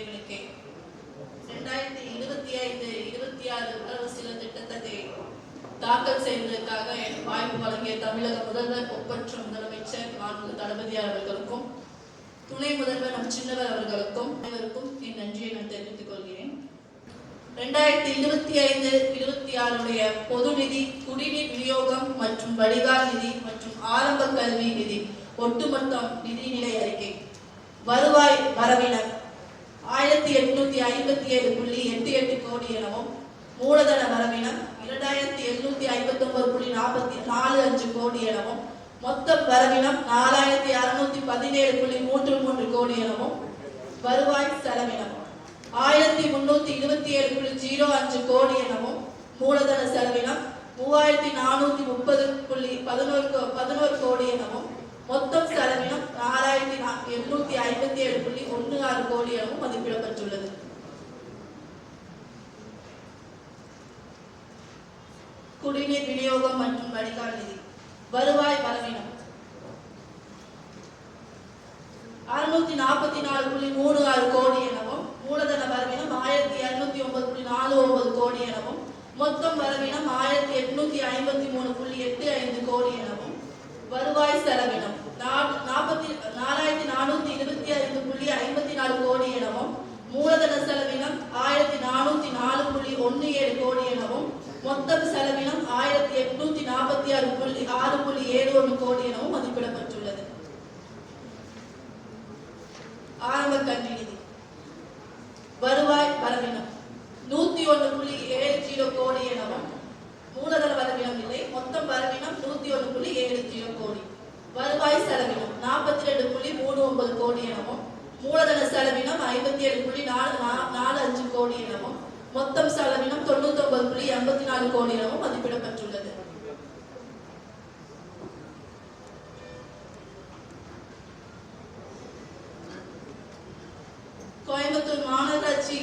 இறைவனுக்கே. ரெண்டாயிரத்தி இருபத்தி ஐந்து இருபத்தி ஆறு வரவு சில திட்டத்தை தாக்கல் செய்வதற்காக வாய்ப்பு வழங்கிய தமிழக முதல்வர் ஒப்பற்ற முதலமைச்சர் மாண்பு தளபதியார் அவர்களுக்கும் துணை முதல்வர் நம் சின்னவர் அவர்களுக்கும் அனைவருக்கும் என் நன்றியை நான் தெரிவித்துக் கொள்கிறேன். ரெண்டாயிரத்தி இருபத்தி ஐந்து இருபத்தி ஆறுடைய பொது நிதி குடிநீர் விநியோகம் மற்றும் வடிகால் நிதி மற்றும் ஆரம்ப கல்வி நிதி ஒட்டுமொத்தம் நிதிநிலை அறிக்கை. வருவாய் வரவினர் ஆயிரத்தி எட்நூத்தி ஐம்பத்தி ஏழு புள்ளி எட்டு எட்டு கோடி எனவும் மூலதன வரவினம் இரண்டாயிரத்தி எழுநூத்தி ஐம்பத்தி ஒன்பது புள்ளி நாற்பத்தி நாலு அஞ்சு கோடி எனவும் மொத்த வரவினம் நாலாயிரத்தி அறுநூத்தி பதினேழு புள்ளி மூன்று மூன்று கோடி எனவும் வருவாய் செலவினம். ஆயிரத்தி முன்னூத்தி இருபத்தி ஏழு புள்ளி ஜீரோ அஞ்சு கோடி எனவும் மூலதன செலவினம் மூவாயிரத்தி நானூத்தி முப்பது புள்ளி பதினோரு கோ- பதினோரு கோடி எனவும் மொத்தம் செலவினம் நாலாயிரத்தி நா- எண்ணூத்தி ஐம்பத்தி ஏழு புள்ளி ஒன்று ஆறு கோடி எனவும் மதிப்பிடப்பட்டுள்ளது குடிநீர் விநியோகம் மற்றும் வடிகால் நிதி. வருவாய் பலவீனம். அறுநூத்தி நாற்பத்தி நாலு புள்ளி மூணு ஆறு கோடி எனவும் மூலதன பலவீனம் ஆயிரத்தி இருநூத்தி ஒன்பது புள்ளி நாலு ஒன்பது கோடி எனவும் மொத்தம் பலவீனம் ஆயிரத்தி எட்நூத்தி ஐம்பத்தி மூணு புள்ளி எட்டு ஐந்து கோடி எனவும் வருவாய் செலவினம். நா- நாற்பத்தி நாலாயிரத்தி நானூத்தி இருபத்தி ஐந்து புள்ளி ஐம்பத்தி நாலு கோடி எனவும் மூலதன செலவினம் ஆயிரத்தி நானூத்தி நாலு புள்ளி ஒன்னு ஏழு கோடி எனவும் மொத்தம் செலவினம் ஆயிரத்தி எட்நூத்தி நாற்பத்தி ஆறு புள்ளி ஆறு புள்ளி ஏழு ஒன்று கோடி எனவும் மதிப்பிடப்பட்டுள்ளது ஆரம்ப கல்வி நிதி வருவாய் வரவினம் நூத்தி ஒன்று புள்ளி ஏழு ஜீரோ கோடி எனவும் மூலதன வரவினம் இல்லை மொத்தம் வரவினம் நூத்தி ஒன்று புள்ளி ஏழு ஜீரோ கோடி வருவாய் செலவினம். நாற்பத்தி ரெண்டு புள்ளி மூணு ஒன்பது கோடி எனவும் மூலதன செலவினம் ஐம்பத்தி ஏழு புள்ளி நாலு நா- நாலு அஞ்சு கோடி எனவும் மொத்தம் செலவினம் தொண்ணூத்தி ஒன்பது புள்ளி எண்பத்தி நாலு கோடி எனவும் மதிப்பிடப்பட்டுள்ளது. கோயம்புத்தூர் மாநகராட்சி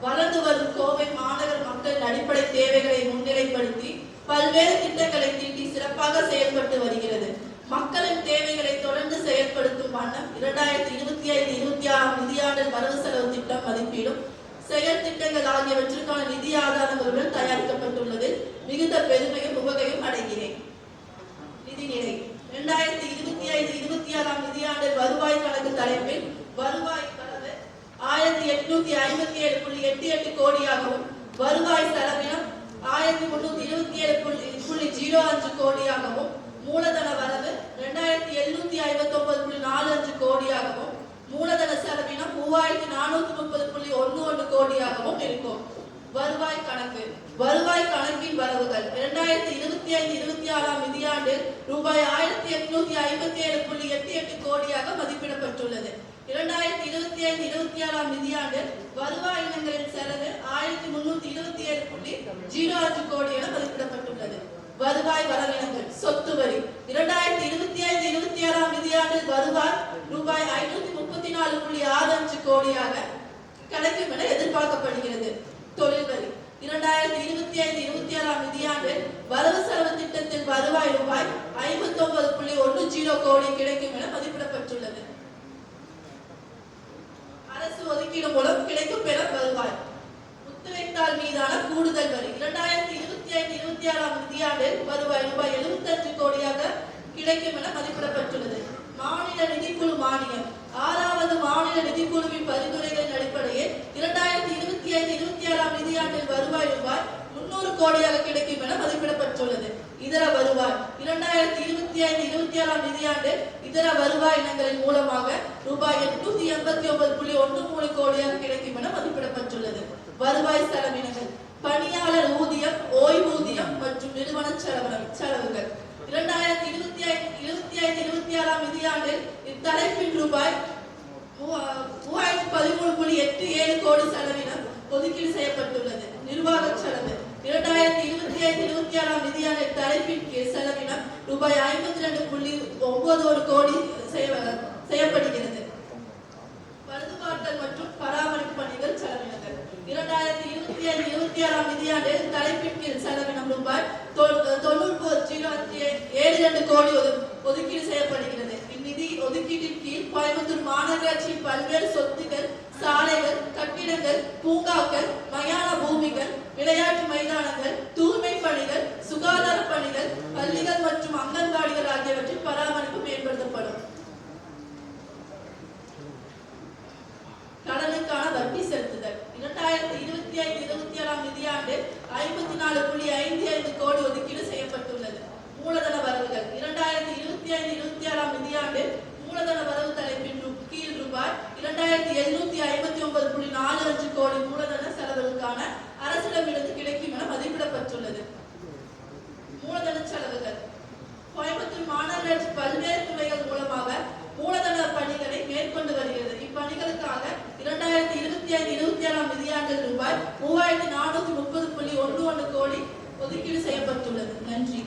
வளர்ந்து வரும் கோவை மாநகர் மக்களின் அடிப்படை தேவைகளை முன்னிலைப்படுத்தி பல்வேறு திட்டங்களை தீட்டி சிறப்பாக செயல்பட்டு வருகிறது. மக்களின் தேவைகளை தொடர்ந்து செயல்படுத்தும் வண்ணம் இரண்டாயிரத்தி இருபத்தி ஐந்து இருபத்தி ஆறாம் நிதியாண்டில் வரவு செலவு திட்டம் மதிப்பீடும். செயல் திட்டங்கள் ஆகியவற்றுக்கான நிதி ஆதாரங்களுடன் தயாரிக்கப்பட்டுள்ளது. மிகுந்த பெருமையும் புகையும் அடைகிறேன். நிதிநிலை இரண்டாயிரத்தி இருபத்தி ஐந்து இருபத்தி ஆறாம் நிதியாண்டில் வருவாய் கணக்கு தலைப்பில் வருவாய் வரவு ஆயிரத்தி எட்நூத்தி ஐம்பத்தி ஏழு புள்ளி எட்டு எட்டு கோடியாகவும் வருவாய் செலவினம் ஆயிரத்தி முன்னூத்தி இருபத்தி ஏழு புள்ளி புள்ளி ஜீரோ அஞ்சு கோடியாகவும் மூலதன வரவு ரெண்டாயிரத்தி எழுநூத்தி ஐம்பத்தி ஒன்பது புள்ளி நாலு அஞ்சு கோடியாகவும் மூலதன செலவினம் மூவாயிரத்தி நானூத்தி முப்பது புள்ளி ஒன்னு ஒன்று கோடியாகவும் இருக்கும். வருவாய் கணக்கு. வருவாய் கணக்கின் வரவுகள். இரண்டாயிரத்தி இருபத்தி ஐந்து இருபத்தி ஆறாம் நிதியாண்டில் ரூபாய் ஆயிரத்தி எட்நூத்தி ஐம்பத்தி ஏழு புள்ளி எட்டு எட்டு கோடியாக மதிப்பிடப்பட்டுள்ளது. இரண்டாயிரத்தி இருபத்தி ஐந்து இருபத்தி ஆறாம் நிதியாண்டில் வருவாய் இனங்களின் செலவு ஆயிரத்தி முன்னூத்தி இருபத்தி ஏழு புள்ளி ஜீரோ அஞ்சு கோடி என மதிப்பிடப்பட்டுள்ளது. வருவாய் வரவு சொத்து வரி இரண்டாயிரத்தி இருபத்தி ஐந்து இருபத்தி ஆறாம் நிதியாண்டில் வருவாய் ரூபாய் ஐநூத்தி முப்பத்தி நாலு புள்ளி ஆறு அஞ்சு கோடியாக கிடைக்கும் என எதிர்பார்க்கப்படுகிறது. தொழில் வரி இரண்டாயிரத்தி இருபத்தி ஐந்து இருபத்தி ஆறாம் நிதியாண்டில் வரவு செலவு திட்டத்தின் வருவாய் ரூபாய் ஐம்பத்தி ஒன்பது புள்ளி ஒன்று ஜீரோ கோடி கிடைக்கும் என மதிப்பிடப்பட்டுள்ளது. அரசு ஒதுக்கீடு மூலம் கிடைக்கும் பெற வருவாய். முத்துரைத்தாள் மீதான கூடுதல் வரி. இரண்டாயிரத்தி இருபத்தி ஐந்து இருபத்தி ஆறாம் நிதியாண்டில் வருவாய் ரூபாய் எழுபத்தி அஞ்சு கோடியாக கிடைக்கும் என மதிப்பிடப்பட்டுள்ளது. மாநில நிதிக்குழு மானியம். ஆறாவது மாநில நிதிக்குழுவின் பரிந்துரைகளின் அடிப்படையில் இரண்டாயிரத்தி இருபத்தி ஐந்து இருபத்தி ஆறாம் நிதியாண்டில் வருவாய் ரூபாய் முன்னூறு கோடியாக கிடைக்கும் என மதிப்பிடப்பட்டுள்ளது. இதர வருவாய் இரண்டாயிரத்தி இருபத்தி ஐந்து இருபத்தி ஆறாம் நிதியாண்டில் இதர வருவாய் இனங்களின் மூலமாக ரூபாய் எட்நூத்தி எண்பத்தி ஒன்பது புள்ளி ஒன்று மூணு கோடியாக கிடைக்கும் என மதிப்பிடப்பட்டுள்ளது. வருவாய் செலவினங்கள் பணியாளர் ஊதியம் ஓய்வூதியம் மற்றும் நிறுவன செலவினம் செலவுகள். இரண்டாயிரத்தி இருபத்தி ஐந்து இருபத்தி ஐந்து இருபத்தி ஆறாம் நிதியாண்டில் தலைப்பின் ரூபாய் மூவாயிரத்தி பதிமூணு புள்ளி எட்டு ஏழு கோடி செலவினம் ஒதுக்கீடு செய்யப்பட்டுள்ளது. நிர்வாக செலவு. இரண்டாயிரத்தி இருபத்தி ஐந்து இருபத்தி ஆறாம் நிதியாண்டில் தலைப்பின் கீழ் செலவினம் ரூபாய் ஐம்பத்தி ரெண்டு புள்ளி ஒன்பது ஒரு கோடி செய்ய- செய்யப்படுகிறது. பழுதுபார்த்தல் மற்றும் பராமரிப்பு பணிகள் செலவினங்கள். இரண்டாயிரத்தி இருபத்தி ஐந்து இருபத்தி ஆறாம் நிதியாண்டில் தலைப்பின் கீழ் செலவினம் ரூபாய் தொ- தொண்ணூறு ஜீரோ ஏழு ரெண்டு கோடி ஒதுக்கீடு செய்யப்படுகிறது. ஒதுக்கீட்டின் கீழ் கோயம்புத்தூர் மாநகராட்சி பல்வேறு சொத்துகள் சாலைகள் கட்டிடங்கள் பூங்காக்கள் மயான பூமிகள் விளையாட்டு மைதானங்கள் தூய்மை பணிகள் சுகாதார பணிகள் பள்ளிகள் மற்றும் அங்கன்வாடிகள் ஆகியவற்றின் பராமரிப்பு மேம்படுத்தப்படும். கடனுக்கான வட்டி செலுத்துதல். இரண்டாயிரத்தி இருபத்தி ஐந்து இருபத்தி ஏழாம் நிதியாண்டு ஐம்பத்தி நாலு புள்ளி ஐந்து ஐந்து கோடி ஒதுக்கீடு செய்யப்பட்டுள்ளது மூலதன வரவுகள் இரண்டாயிரத்தி இருபத்தி ஐந்து இருபத்தி ஏழாம் நிதியாண்டு மூலதன வரவு தலைப்பின் ரு- கீழ் ரூபாய் இரண்டாயிரத்தி எழுநூத்தி ஐம்பத்தி ஒன்பது புள்ளி நாலு அஞ்சு கோடி மூலதன செலவுகளுக்கான அரசிடமிருந்து கிடைக்கும் என மதிப்பிடப்பட்டுள்ளது. மூலதன செலவுகள். கோயம்புத்தூர் மாநகராட்சி பல்வேறு துறைகள் மூலமாக மூலதன பணிகளை மேற்கொண்டு வருகிறது. இப்பணிகளுக்காக இரண்டாயிரத்தி இருபத்தி ஐந்து இருபத்தி ஏழாம் நிதியாண்டில் ரூபாய் மூவாயிரத்தி நானூத்தி முப்பது புள்ளி ஒன்று ஒன்று கோடி ஒதுக்கீடு செய்யப்பட்டுள்ளது. நன்றி.